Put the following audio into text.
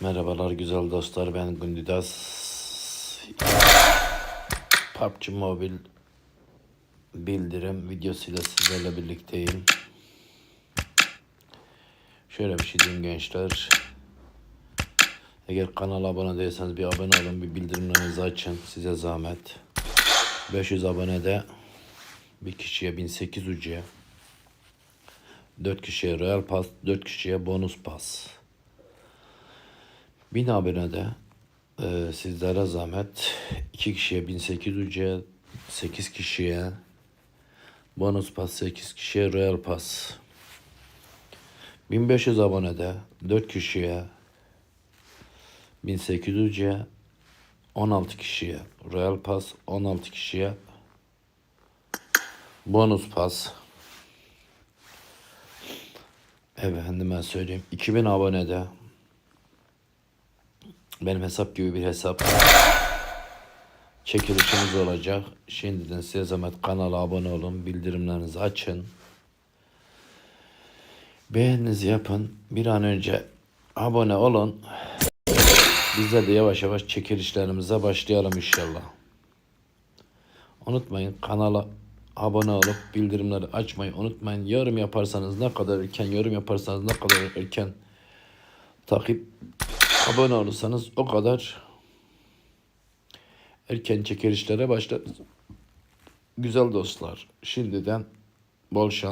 Merhabalar güzel dostlar ben Gündidas PUBG Mobile bildirim videosuyla sizlerle birlikteyim. Şöyle bir şey diyeyim gençler. Eğer kanala abone değilseniz bir abone olun, bir bildirimlerinizi açın. Size zahmet. 500 abonede bir kişiye 1800 ucuya. 4 kişiye Royal Pass, 4 kişiye bonus pass. 1000 abonede e, sizlere zahmet 2 kişiye 1800 ucuya, 8 kişiye bonus pass, 8 kişiye Royal Pass. 1500 abonede 4 kişiye 1800 ucuya, 16 kişiye Royal Pass, 16 kişiye bonus pass. Efendime söyleyeyim. 2000 abonede benim hesap gibi bir hesap çekilişimiz olacak. Şimdiden size zahmet kanala abone olun. Bildirimlerinizi açın. Beğeninizi yapın. Bir an önce abone olun. Bizler de yavaş yavaş çekilişlerimize başlayalım inşallah. Unutmayın kanala abone olup bildirimleri açmayı unutmayın. Yorum yaparsanız ne kadar erken yorum yaparsanız ne kadar erken takip abone olursanız o kadar erken çekilişlere başlarız. Güzel dostlar şimdiden bol şans.